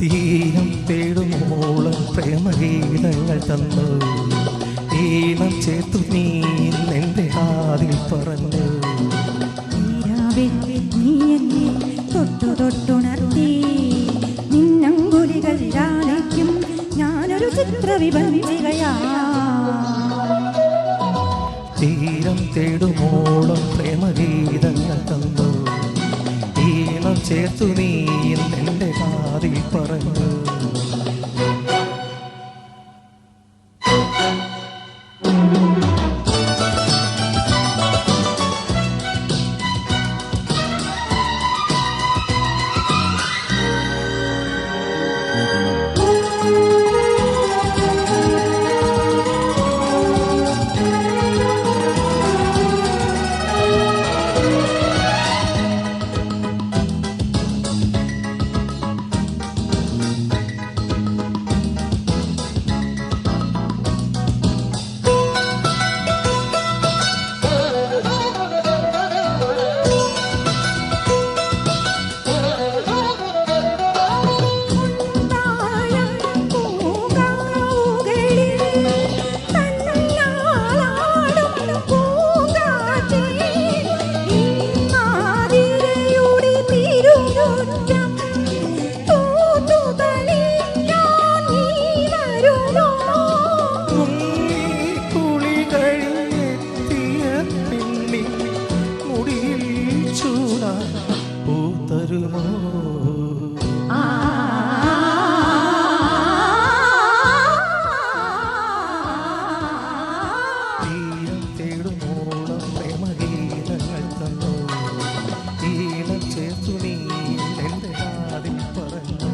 തീരം തേടുമോളം പ്രേമഗീതങ്ങൾ തന്നു. ഈണം ചേർത്തു നീ എന്റെ ആദിൽ പറഞ്ഞു തൊട്ടു തൊട്ടുണർത്തി. നിന്നങ്കുലികൾ രാളിക്കും തീരം തേടുമോളം പ്രേമഗീതങ്ങൾ തന്നു. ഈണം ചേർത്തു നീ എന്റെ കാതിൽ പറഞ്ഞു. പൂത്തരുമോ തീരം തേടുമോളം പ്രേമഗീതങ്ങൾ തന്നു ഈണം ചേർത്തു നീ എന്റെ കാതിൽ പറഞ്ഞു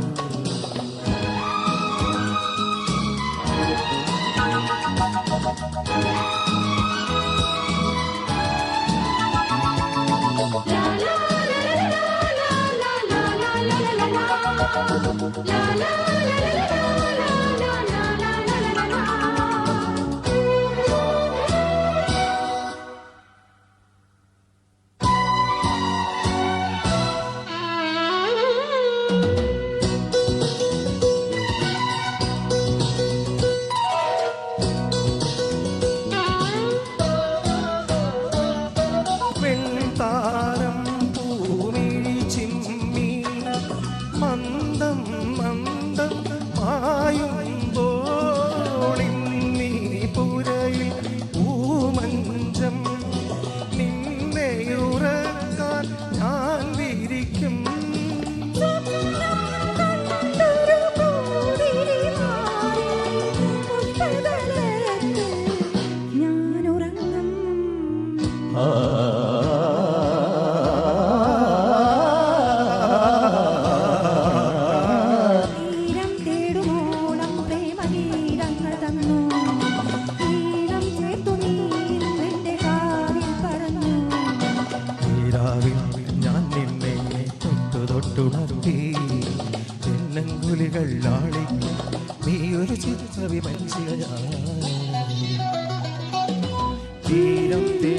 la, la, la, la. la. Neeravil ഞാൻ നിന്നെ തൊട്ടു തൊട്ടുണർത്തി എന്നങ്കുലികൾ ലാളിക്കും നീ ഒരു ചിത്രവിമഞ്ചികയാ തീരം തേ